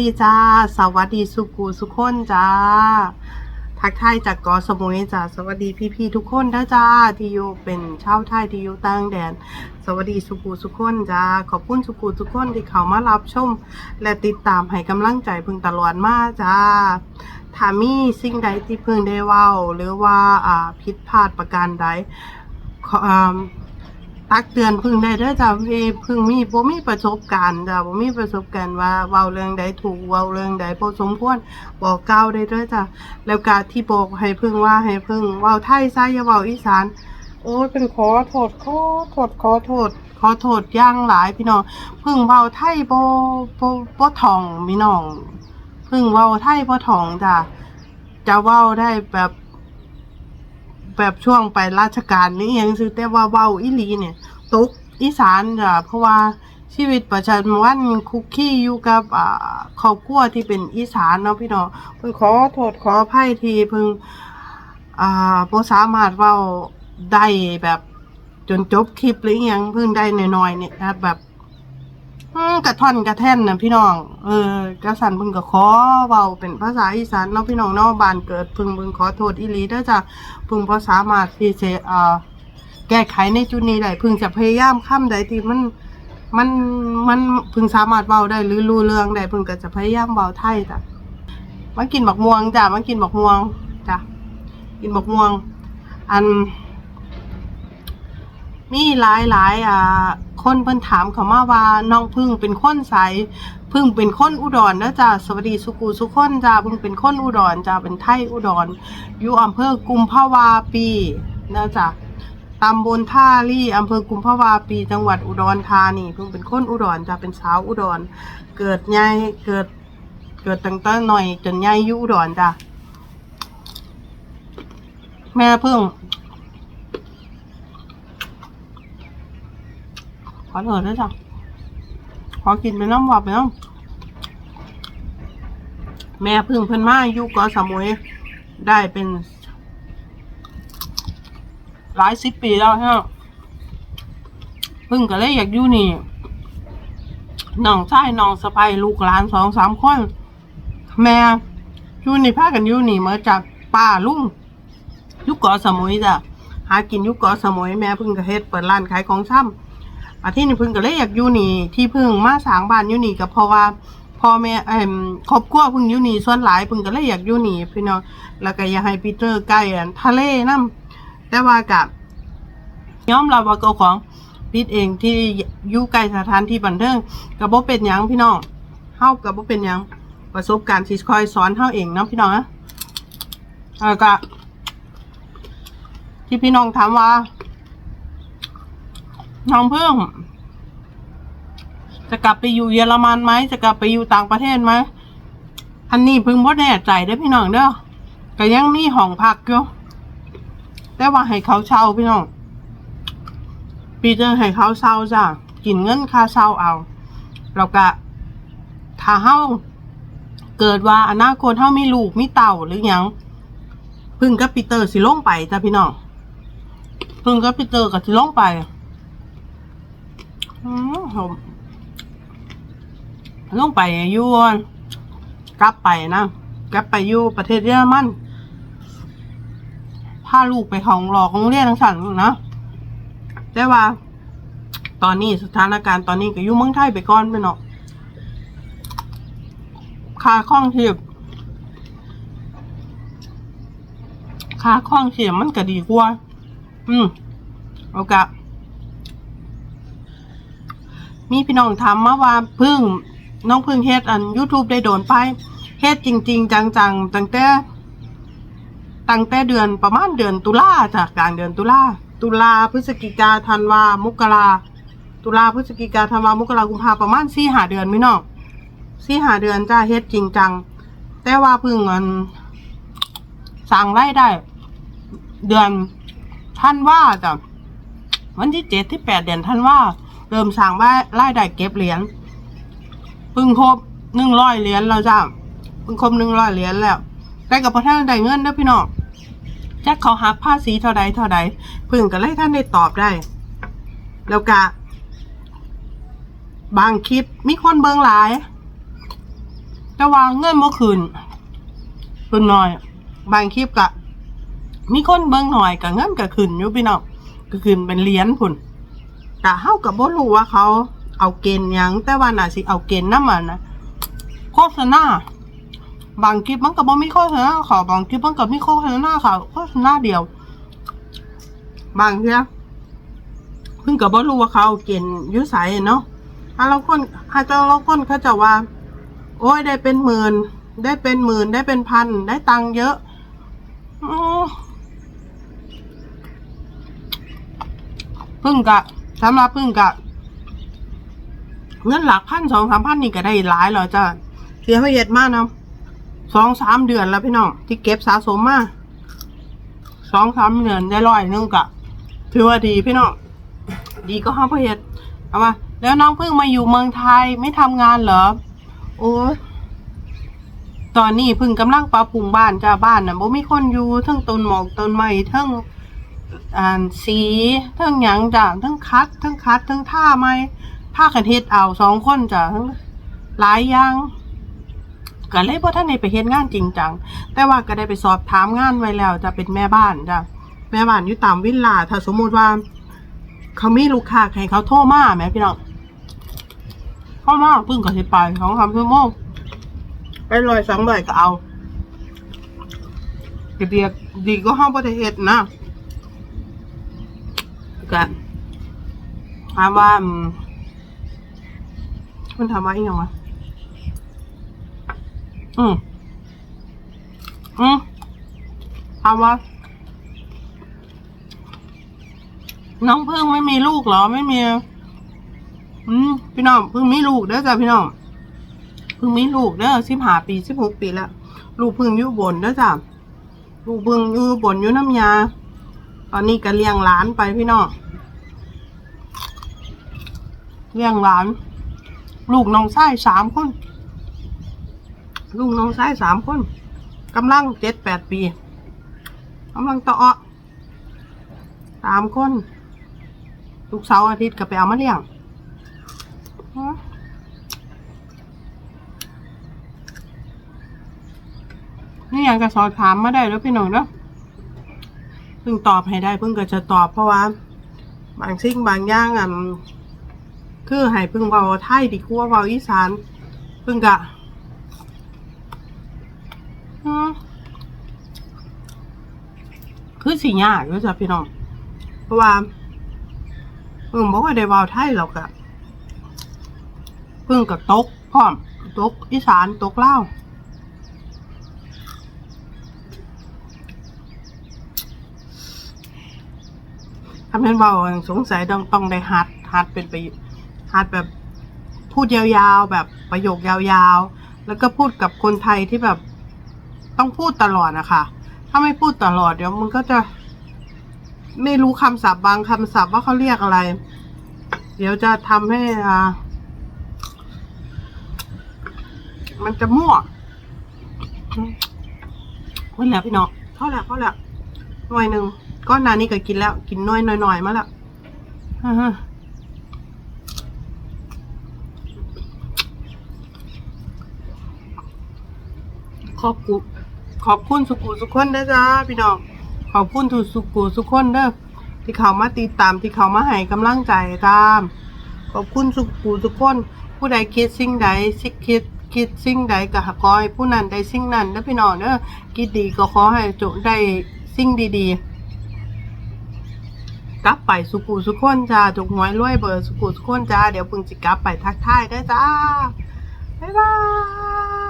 ดีจ้า สวัสดีสุกูสุคนจ้า ทักทายจากกอสมุยจ้า สวัสดีพี่ๆทุกคนนะจ้า ที่อยู่เป็นชาวไทยที่อยู่ต่างแดน สวัสดีสุกูสุคนจ้า ขอบคุณสุกูทุกคนที่เข้ามารับชม และติดตามให้กำลังใจพึงตลอดมาจ้าถ้ามีสิ่งใดที่พึงได้ว้าหรือว่าผิดพลาดประการใด ตักเตือนพึ่งได้เด้อจ้าพี่พึ่งมีบ่มีประสบการณ์จ้าบ่มีประสบการณ์ว่าเว้าเรื่องใดถูกเว้าเรื่องใดบ่สมควรบอกกล่าวได้เด้อจ้าแล้วก็ที่บอกให้พึ่งว่าให้พึ่งเว้าไทยซะอย่าเว้าอีสาน โอ้ยเป็นขอโทษขอโทษขอโทษขอโทษย่างหลายพี่น้องพึ่งเว้าไทยบ่บ่บ่ท่องพี่น้องพึ่งเว้าไทยบ่ท่องจ้าจะเว้าได้แบบ แบบช่วงไปราชการนี่ยังซื้อแต่ว่าเว้าอีหลีเนี่ยตกอีสานจ้ะเพราะว่าชีวิตประจำวันคุกคี้อยู่กับอ่าครอบครัวที่เป็นอีสานเนาะพี่น้องเพิ่งขอโทษขออภัยทีเพิ่งอ่าบ่สามารถเว้าได้แบบจนจบคลิปหรือยังเพิ่งได้น้อยๆเนี่ยแบบ กระท่อนกระแท่นนะพี่น้อง เออกระสันเพิ่งก็ขอเว้าเป็นภาษาอีสานเนาะพี่น้องเนาะบานเกิดพิ่งพิ่งขอโทษอีหลีเด้อจ้ะพึงพอสามารถที่จะเอ่อแก้ไขในจุดนี้ได้พึงจะพยายามค้ำใดที่มันมันมันพึงสามารถเบาได้หรือรู้เรื่องได้พึงก็จะพยายามเบาไทยจ้ะมากินบักม่วงจ้ะมากินบักม่วงจ้ะกินบักม่วง อัน มีหลายหลายอ่าคนเพิ่นถามเขามาว่าน้องพึ่งเป็นคนใสพึ่งเป็นคนอุดรนะจ้ะสวัสดีสุกูสุคนจ้ะพึ่งเป็นคนอุดรจ้ะเป็นไทยอุดรอยู่อำเภอกุมภาวาปีนะจ๊ะตำบลท่าลี่อำเภอกุมภาวาปี จังหวัดอุดรธานีเพิ่งเป็นคนอุดรจ้ะเป็นสาวอุดร เกิดใหญ่เกิด เกิดตั้งแต่หน่อยจนใหญ่อยู่อุดรจ้ะแม่เพิ่ง ขอโทษด้วยจ้ะขอกินไปน้ำหวานไปน้ำแม่พึ่งเพิ่นมาอยู่เกาะสมุยได้เป็น หลายสิบปีแล้วฮะพิ่งก็เลยอยากอยู่นี่น้องชายน้องสะใภ้ลูกหลานสองสามคน แม่อยู่นี่พากันอยู่นี่มาจากป้าลุงยุกเกาะสมุยจ้ะหากินยุกเกาะสมุยแม่พิ่งก็เฮ็ดเปิดร้านขายของช่ำ อาที่นี่เพิ่งก็เลยอยากอยู่นี่ ที่เพิ่งมาสร้างบ้านอยู่นี่ก็เพราะว่าพ่อแม่เอ่มครอบครัวเพิ่งอยู่นี่ส่วนหลายเพิ่งก็เลยอยากอยู่นี่พี่น้องแล้วก็อยากให้ปีเตอร์ใกล้อันทะเลนํแต่ว่ากับยอมรับว่าเจ้าของปิดเองที่อยู่ใกล้สถานที่บันเทิงก็บ่เป็นหยังพี่น้องเฮาก็บ่เป็นหยังประสบการณ์ที่คอยสอนเฮาเองเนาะพี่น้องนะแล้วก็ที่พี่น้องถามว่า น้องเพิ่ง จะกลับไปอยู่เยอรมันไหม จะกลับไปอยู่ต่างประเทศไหม อันนี้เพิ่งบ่แน่ใจได้พี่น้องเด้อก็ยังมีห้องพักอยู่แต่ว่าให้เขาเช่าพี่น้อง ปีเตอร์ให้เขาเช่าจ้ะ กินเงินค่าเช่าเอา แล้วก็ถ้าเฮาเกิดว่าอนาคตเฮามีลูกมีเต่าหรือหยังพึ่งกับปีเตอร์สิลงไปจ้ะพี่น้องพึ่งกับปีเตอร์ก็สิลงไป อืมผมลงไปยู่กลับไปนะกลับไปอยู่ประเทศเยอรมันพาลูกไปของหลอกของเรียนทั้งสั่นนะแต่ว่า ตอนนี้สถานการณ์ตอนนี้ก็อยู่เมืองไทยไปก่อนไปเนาะค่าข้องเทียบค่าข้องเทียบมันก็ดีกว่า อืมโอกาส มีพี่น้องถามมาว่าพึ่งน้องพึ่งเฮ็ดอัน YouTube ได้โดนไปเฮ็ดจริง ๆ จังๆตั้งแต่ตั้งแต่เดือนประมาณเดือนตุลาจ้ะกลางเดือนตุลาตุลาพฤศจิกาธันวามกราตุลาพฤศจิกาธันวามกรากุมภาประมาณสี่หาเดือนพี่น้องสี่หาเดือนจ้าเฮ็ดจริงจังแต่ว่าพึ่งอันสั่งไล่ได้ เดือนท่านว่าจ้ะวันที่เจ็ดที่แปดเดือนท่านว่า เริ่มสั่งว่าไล่ได้เก็บเหรียญพึ่งครบหนึ่งร้อยเหรียญแล้วจ้าพึ่งครบหนึ่งร้อยเหรียญแล้วได้กับพระท่านได้เงินนะพี่น้องแจักเขาหักภาษีเท่าใดเท่าใดพึ่งก็เลยท่านได้ตอบได้ แล้วก็บางคลิปมีคนเบิงหลาย แต่ว่าเงินเมื่อคืนเพิ่นน้อย บางคลิปกะมีคนเบิ่งหน่อยกับเงินก็ขึ้นอยู่พี่น้องก็ขึ้นเป็นเหรียญพุ่น กะเฮาก็บ่รู้ว่าเขาเอาเกณฑ์หยังแต่ว่าน่าสิเอาเกณฑ์นำมันนะโฆษณาบางคลิปมันก็บ่มีโฆษณาขาบางคลิปมันก็มีโฆษณาเขาโฆษณาเดียว บางเทื่อเพิ่งก็บ่รู้ว่าเขาเอาเกณฑ์อยู่ไสเนาะถ้าเราคนถ้าเจ้าเราคนเขาจะว่า โอ้ยได้เป็นหมื่นได้เป็นหมื่นได้เป็นพันได้ตังค์เยอะออพึ่งกะ สำหรับพึ่งกะเงินหลักพันสองสามพันนี่ก็ได้หลายแล้วจ้ะเสียละเอียดมากนะสองสามเดือนแล้วพี่น้องที่เก็บสะสมมาสองสามเดือนได้ร้อยนึงกะถือว่าดีพี่น้องดีก็ห้าประเฮ็ดเอามาแล้วน้องเพิ่งมาอยู่เมืองไทยไม่ทำงานเหรอโอ้ตอนนี้พึ่งกำลังปรับปรุงบ้านจ้าบ้านน่ะบ่มีคนอยู่ทั้งต้นหมอกต้นไม้ทั้ง อ่านสีทั้งหยังจ้ะทั้งคัดทั้งคัดทั้งท่าไม้ผ้ากันเฮ็ดเอาสองคนจ้ะทั้งหลายอย่างก็เลยบ่ทันได้ไปเฮ็ดงานจริงจังแต่ว่าก็ได้ไปสอบถามงานไว้แล้วจะเป็นแม่บ้านจ้ะแม่บ้านอยู่ตามวิลล่าถ้าสมมุติว่า เขามีลูกค้าให้เขาโทรมาแหมพี่น้องเข้ามาพึ่งก็สิไปสองสามชั่วโมงไปลอยสองใบก็เอาก็เดียกดีก็ห้องประเทศนะ ก็ถามว่ามันถามว่าอีกอย่างวะอืมอืมถามว่า น้องพึ่งไม่มีลูกเหรอไม่มีอืมพี่น้องเพิ่งมีลูกเด้อจ้ะพี่น้องเพิ่งมีลูกเด้อสิบห้าปีสิบหกปีแล้วลูกเพิ่งอยู่บนเด้อจ้ะลูกเพิ่งอยู่บนอยู่น้ำยา ตอนนี้ก็เลี้ยงหลานไปพี่น้องเลี้ยงหลาน ลูกน้องชายสามคน ลูกน้องชายสามคนกำลังเจ็ดแปดปีกำลังต่อสามคนลูกเสาร์อาทิตย์ก็ไปเอามาเลี้ยงนี่ยังกระสอบถามมาได้แล้วพี่หน่อยเนาะ เพิ่งตอบให้ได้เพิ่งก็จะตอบเพราะว่า บางสิ่งบางอย่างอะคือให้เพิ่งเบาไทยดีกว่าเบาอีสานเพิ่งกะคือสิยากอยู่จ้ะพี่น้องเพราะว่าเพิ่งบอกว่าได้เบาไทยหรอกะเพิ่งกับตกพร้อมตกอีสานตกเล่า วทำให้เบาสงสัยต้องต้องได้ฮัดฮัดเป็นไปฮัดแบบพูดยาวๆ แบบประโยคยาวๆ แล้วก็พูดกับคนไทยที่แบบต้องพูดตลอดนะคะถ้าไม่พูดตลอดเดี๋ยวมันก็จะ ไม่รู้คำศัพท์บางคำศัพท์ว่าเขาเรียกอะไร เดี๋ยวจะทำให้อ่ามันจะมั่ววันแล้วพี่น้องเข้าแล้วเข้าแล้วหน่วยหนึ่ง ก้อนหนานี้ก็กินแล้ว กินน้อยหน่อยๆมาแล้วอ่าฮะขอบคุณขอบคุณสุกุสุกคนนะจ๊ะพี่น้องขอบคุณทุกสุกุสุกคนเด้อที่เขามาติดตามที่เขามาให้กำลังใจตาม ขอบคุณสุกูทุกคน ผู้ใดคิดสิ่งใดสิคิดคิดสิ่งใดก็ขอให้ผู้นั้นได้สิ่งนั้นนะพี่น้องเด้อคิดดีก็ขอให้จงได้สิ่งดีๆ กลับไปสุกูสุขคนจ้าจกหวยรวยเบอร์สุกูสุขคนจ้า เดี๋ยวพึ่งจิกลับไปทักทายได้จ้า บ๊ายบาย